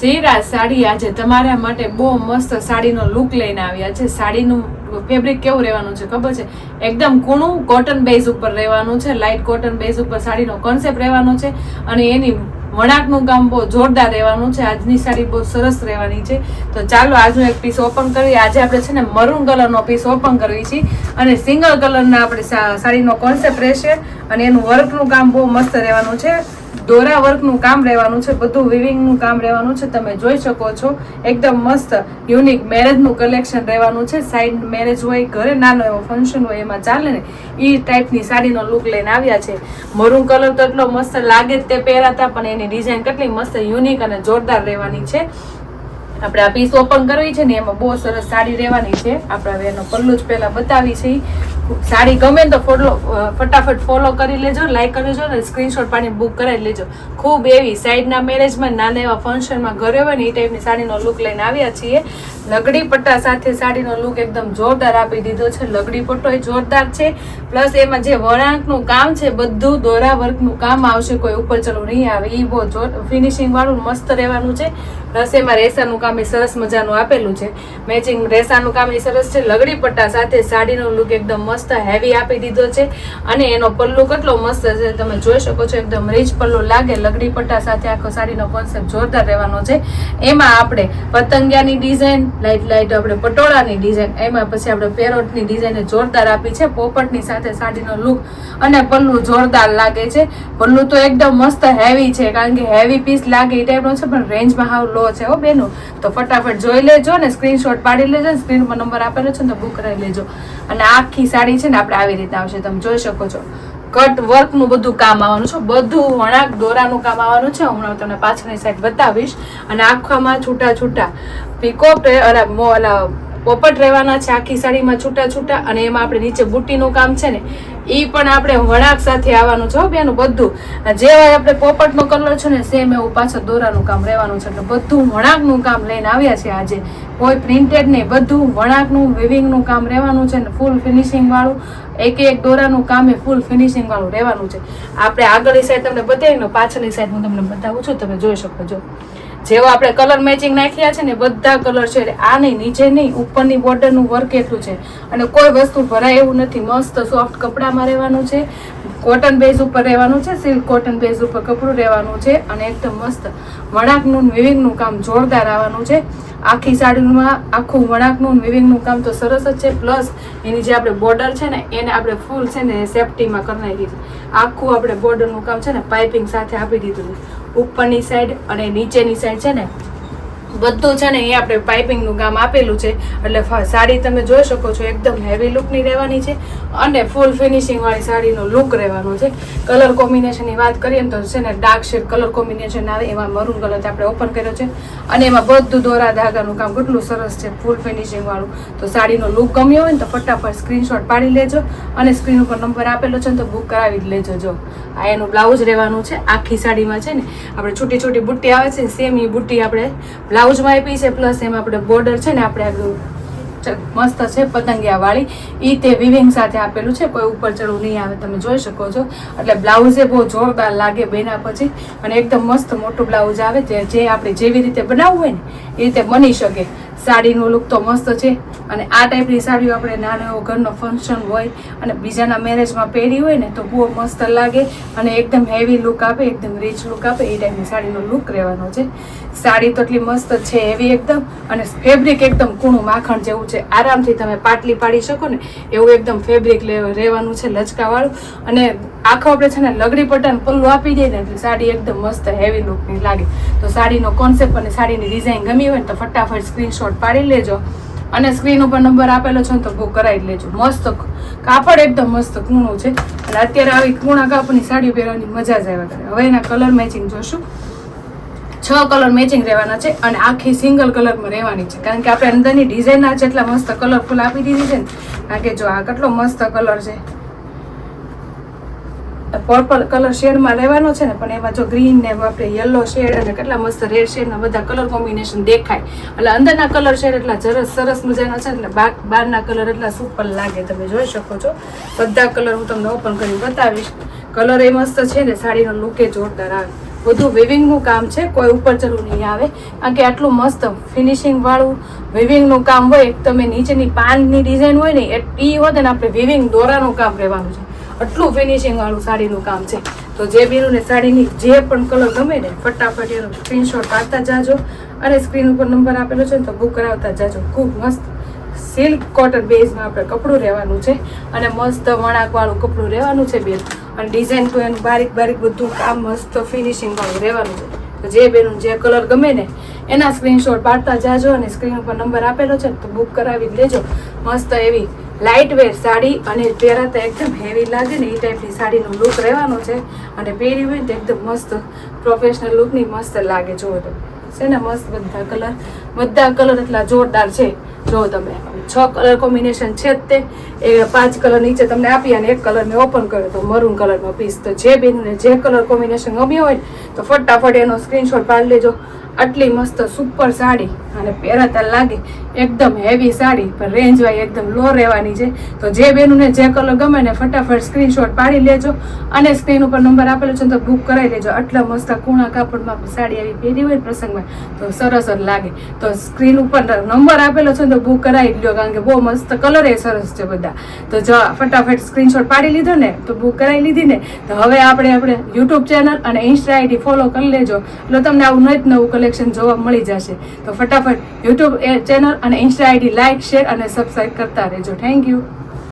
સેરા સાડી આજે તમારા માટે બહુ મસ્ત સાડીનો લુક લઈને આવ્યા છે. સાડીનું ફેબ્રિક કેવું રહેવાનું છે ખબર છે? એકદમ કૂણું કોટન બેઝ ઉપર રહેવાનું છે લાઇટ કોટન બેઝ ઉપર સાડીનો કોન્સેપ્ટ રહેવાનો છે અને એની વણાકનું કામ બહુ જોરદાર રહેવાનું છે. આજની સાડી બહુ સરસ રહેવાની છે. તો ચાલો આજનો એક પીસ ઓપન કરીએ. આજે આપણે છે ને મરૂન કલરનો પીસ ઓપન કરવી છે અને સિંગલ કલરના આપણે સાડીનો કોન્સેપ્ટ રહેશે અને એનું વર્કનું કામ બહુ મસ્ત રહેવાનું છે. દોરા વર્કનું કામ રહેવાનું છે, બધું વિવિંગનું કામ રહેવાનું છે, તમે જોઈ શકો છો. એકદમ મસ્ત યુનિક મેરેજનું કલેક્શન રહેવાનું છે. સાઈડ મેરેજ હોય, ઘરે નાનો એવો ફંક્શન હોય, એમાં ચાલે ને એ ટાઈપની સાડીનો લુક લઈને આવ્યા છે. મરૂન કલર તો એટલો મસ્ત લાગે જ તે પહેરાતા, પણ એની ડિઝાઇન કેટલી મસ્ત યુનિક અને જોરદાર રહેવાની છે. આપણે આ પીસ ઓપન કરવી છે ને, એમાં બહુ સરસ સાડી રહેવાની છે. આપણે એનો પલ્લુ જ પહેલાં બતાવી છે. સાડી ગમે તો ફોલો ફટાફટ ફોલો કરી લેજો લાઈક કરી લેજો અને સ્ક્રીનશોટ પાણી બુક કરાવી લેજો. ખૂબ એવી સાઈડના મેરેજમાં નાના એવા ફંક્શનમાં ઘરે હોય ને એ ટાઈપની સાડીનો લુક લઈને આવ્યા છીએ. લગડી પટ્ટા સાથે સાડીનો લુક એકદમ જોરદાર આપી દીધો છે. લગડી પટ્ટો એ જોરદાર છે. પ્લસ એમાં જે વળાંકનું કામ છે, બધું દોરા વર્કનું કામ આવશે. કોઈ ઉપર ચલો નહીં આવે. એ બહુ જોર ફિનિશિંગ વાળું મસ્ત રહેવાનું છે. પ્લસ એમાં રેસાનું કામ એ સરસ મજાનું આપેલું છે. મેચિંગ રેસાનું કામ એ સરસ છે. લગડી પટ્ટા સાથે સાડીનો લુક એકદમ મસ્ત હેવી આપી દીધો છે. અને એનો પલ્લુ કેટલો મસ્ત છે. તમે જોઈ શકો છો, એકદમ રીચ પલ્લુ લાગે. લગડી પટ્ટા સાથે આખો સાડીનો કોન્સેપ્ટ જોરદાર રહેવાનો છે. એમાં આપણે પતંગિયાની ડિઝાઇન લાઇટ લાઇટ આપણે પટોળાની ડિઝાઇન એમાં પછી આપણે પેરોટની ડિઝાઇન જોરદાર આપી છે. પોપટની સાથે સાડીનો લુક અને પલ્લુ જોરદાર લાગે છે. પલ્લુ તો એકદમ મસ્ત હેવી છે, કારણ કે હેવી પીસ લાગે એ ટાઈપનો છે, પણ રેન્જમાં હાવ લો છે હો બેનું. તો ફટાફટ જોઈ લેજો ને સ્ક્રીનશોટ પાડી લેજો સ્ક્રીન પર નંબર આપેલો છે ને બુક કરાવી લેજો. અને આખી સાડી છે ને આપણે આવી રીતે આવશે, તમે જોઈ શકો છો. કટ વર્કનું બધું કામ આવવાનું છે, બધું વણાક દોરાનું કામ આવવાનું છે. હમણાં તમને પાછળની સાઈડ બતાવીશ. અને આખામાં છૂટા છૂટા પીકોપ મો- ઓલા પોપટ રહેવાના છે, આખી સાડીમાં છૂટા છૂટા. અને એમાં આપણે નીચે બુટ્ટીનું કામ છે ને એ પણ આપણે વણાક સાથે આવવાનું છે બેનું બધું. જે આપણે પોપટનો કલર છે ને સેમ એવું પાછળ દોરાનું કામ રહેવાનું છે. એટલે બધું વણાકનું કામ લઈને આવ્યા છે આજે. કોઈ પ્રિન્ટેડ નહીં, બધું વણાકનું વિવિંગનું કામ રહેવાનું છે ને ફૂલ ફિનિશિંગવાળું એક એક દોરાનું કામ એ ફૂલ ફિનિશિંગવાળું રહેવાનું છે. આપણે આગળની સાઈડ તમને બતાવીને પાછળની સાઈડ હું તમને બતાવું છું, તમે જોઈ શકો છો. જેવો આપણે કલર મેચિંગ નાખ્યા છે ને બધા કલર છે. આ નહીં, નીચે નહીં, ઉપરની બોર્ડરનું વર્ક એટલું છે. અને કોઈ વસ્તુ ભરાય એવું નથી. મસ્ત સોફ્ટ કપડામાં રહેવાનું છે. કોટન બેઝ ઉપર રહેવાનું છે. સિલ્ક કોટન બેઝ ઉપર કપડું રહેવાનું છે. અને એકદમ મસ્ત વણાકનું વિવિંગનું કામ જોરદાર આવવાનું છે. આખી સાડીમાં આખું વણાકનું વિવિંગનું કામ તો સરસ જ છે. પ્લસ એની જે આપણે બોર્ડર છે ને, એને આપણે ફૂલ છે ને સેફટીમાં કરી નાખી આખું આપણે બોર્ડરનું કામ છે ને પાઇપિંગ સાથે આપી દીધું ઉપરની સાઈડ અને નીચેની સાઈડ છે ને બધું છે ને એ આપણે પાઇપિંગનું કામ આપેલું છે. એટલે સાડી તમે જોઈ શકો છો, એકદમ હેવી લુકની રહેવાની છે અને ફૂલ ફિનિશિંગવાળી સાડીનો લુક રહેવાનો છે. કલર કોમ્બિનેશનની વાત કરીએ તો છે ને ડાર્ક શેડ કલર કોમ્બિનેશન આવે, એમાં મરૂન કલર આપણે ઓપન કર્યો છે. અને એમાં બધું દોરા ધાગાનું કામ, કેટલું સરસ છે ફૂલ ફિનિશિંગવાળું તો સાડીનો લુક ગમ્યો હોય ને તો ફટાફટ સ્ક્રીનશોટ પાડી લેજો અને સ્ક્રીન ઉપર નંબર આપેલો છે ને તો બુક કરાવી જ લેજો જો. આ એનું બ્લાઉઝ રહેવાનું છે, આખી સાડીમાં છે ને આપણે છૂટી છૂટી બુટ્ટી આવે છે સેમ એ બુટ્ટી આપણે બ્લાઉઝમાં આપી છે, પ્લસ એમાં આપણે બોર્ડર છે ને આપણે મસ્ત છે પતંગિયા વાળી ઈ તે વિવિંગ સાથે આપેલું છે, કોઈ ઉપર ચડવું નહીં આવે, તમે જોઈ શકો છો. એટલે બ્લાઉઝે બહુ જોરદાર લાગે બેના પછી. અને એકદમ મસ્ત મોટું બ્લાઉઝ આવે જે આપણે જેવી રીતે બનાવવું હોય ને, એ રીતે બની શકે. સાડીનો લુક તો મસ્ત છે. અને આ ટાઈપની સાડીઓ આપણે નાનો એવો ઘરનો ફંક્શન હોય અને બીજાના મેરેજમાં પહેરી હોય ને તો બહુ મસ્ત લાગે અને એકદમ હેવી લુક આપે, એકદમ રીચ લુક આપે, એ ટાઈપની સાડીનો લુક રહેવાનો છે. સાડી તો એટલી મસ્ત છે હેવી એકદમ અને ફેબ્રિક એકદમ કૂણું માખણ જેવું છે. આરામથી તમે પાટલી પાડી શકો ને એવું એકદમ ફેબ્રિક રહેવાનું છે લચકાવાળું. અને આખો આપણે છે ને લગડી પટ્ટાને પલ્લું આપી દઈએ ને એટલે સાડી એકદમ મસ્ત હેવી લુકની લાગે. તો સાડીનો કોન્સેપ્ટ અને સાડીની ડિઝાઇન ગમી હોય ને તો ફટાફટ સ્ક્રીનશોટ પાડી લેજો અને સ્ક્રીન ઉપર નંબર આપેલો છે તો બુક કરાવી લેજો. મસ્ત કાપડ એકદમ મસ્ત કૂણું છે. અને અત્યારે આવી કૂણા કાપડની સાડી પહેરવાની મજા જ આવ્યા કરે. હવે એના કલર મેચિંગ જોશું. છ કલર મેચિંગ રહેવાના છે અને આખી સિંગલ કલરમાં રહેવાની છે. કારણ કે આપણે અંદરની ડિઝાઇનના જેટલા મસ્ત કલરફુલ આપી દીધી છે ને, કારણ કે જો આ કેટલો મસ્ત કલર છે. પર્પલ કલર શેડમાં રહેવાનો છે ને, પણ એમાં જો ગ્રીન ને આપણે યલો શેડ અને કેટલા મસ્ત રેડ શેડના બધા કલર કોમ્બિનેશન દેખાય. એટલે અંદરના કલર શેડ એટલા સરસ સરસ મજાના છે એટલે બહારના કલર એટલા સુપર લાગે. તમે જોઈ શકો છો. બધા કલર હું તમને ઓપન કરી બતાવીશ. કલર એ મસ્ત છે ને, સાડીનો લુકે જોરદાર આવે. બધું વિવિંગનું કામ છે, કોઈ ઉપર ચડવું નહીં આવે. કારણ કે આટલું મસ્ત ફિનિશિંગવાળું વિવિંગનું કામ હોય તમે નીચેની પાનની ડિઝાઇન હોય ને, એ હોત ને, આપણે વિવિંગ દોરાનું કામ રહેવાનું છે. આટલું ફિનિશિંગ વાળું સાડીનું કામ છે. તો જે બીરુને સાડીની જે પણ કલર ગમે ને, ફટાફટ એનો સ્ક્રીનશોટ પાડતા જાજો. અને સ્ક્રીન ઉપર નંબર આપેલો છે ને, તો બુક કરાવતા જાજો. ખૂબ મસ્ત સિલ્ક કોટન બેઝમાં આપણે કપડું રહેવાનું છે. અને મસ્ત વણાકવાળું કપડું રહેવાનું છે બેન. અને ડિઝાઇન તો એનું બારીક બારીક બધું કામ મસ્ત ફિનિશિંગવાળું રહેવાનું છે. તો જે બેનું જે કલર ગમે ને, એના સ્ક્રીનશોટ પાડતા જાજો અને સ્ક્રીન ઉપર નંબર આપેલો છે તો બુક કરાવી લેજો. મસ્ત એવી લાઇટ વેર સાડી અને પહેરાતા એકદમ હેવી લાગે ને એ ટાઈપની સાડીનો લુક રહેવાનો છે. અને પહેરી હોય તો એકદમ મસ્ત પ્રોફેશનલ લુકની મસ્ત લાગે જુઓ તો. છે ને મસ્ત બધા કલર બધા કલર એટલા જોરદાર છે. જો તમે. છ કલર કોમ્બિનેશન છે જ તે. એ પાંચ કલર નીચે તમને આપી અને એક કલર મેં ઓપન કર્યો તો મરૂન કલરનો પીસ તો જે બેનને જે કલર કોમ્બિનેશન ગમ્યો હોય તો ફટાફટ એનો સ્ક્રીનશોટ પાડી લેજો. આટલી મસ્ત સુપર સાડી. અને પહેરાતા લાગે એકદમ હેવી સાડી, પણ રેન્જ વાય એકદમ લો રહેવાની છે. તો જે બેનુને જે કલર ગમે ને ફટાફટ સ્ક્રીનશોટ પાડી લેજો. અને સ્ક્રીન ઉપર નંબર આપેલો છે તો બુક કરાવી લેજો. આટલા મસ્ત કૂણા કાપડમાં સાડી આવી પહેરી હોય પ્રસંગમાં, તો સરસ જ લાગે. તો સ્ક્રીન ઉપર નંબર આપેલો છે તો બુક કરાવી લો કારણ કે બહુ મસ્ત કલર એ સરસ છે બધા. તો જો ફટાફટ સ્ક્રીનશોટ પાડી લીધો ને, તો બુક કરાવી લીધી ને, તો હવે આપણે આપણે યુટ્યુબ ચેનલ અને ઇન્સ્ટા આઈડી ફોલો કરી લેજો. એટલે તમને આવું નવું નવું કલેક્શન જોવા મળી જશે. તો ફટાફટ યુટ્યુબ ચેનલ અને ઇન્સ્ટા આઈડી લાઇક શેર અને સબસ્ક્રાઈબ કરતા રહેજો. Thank you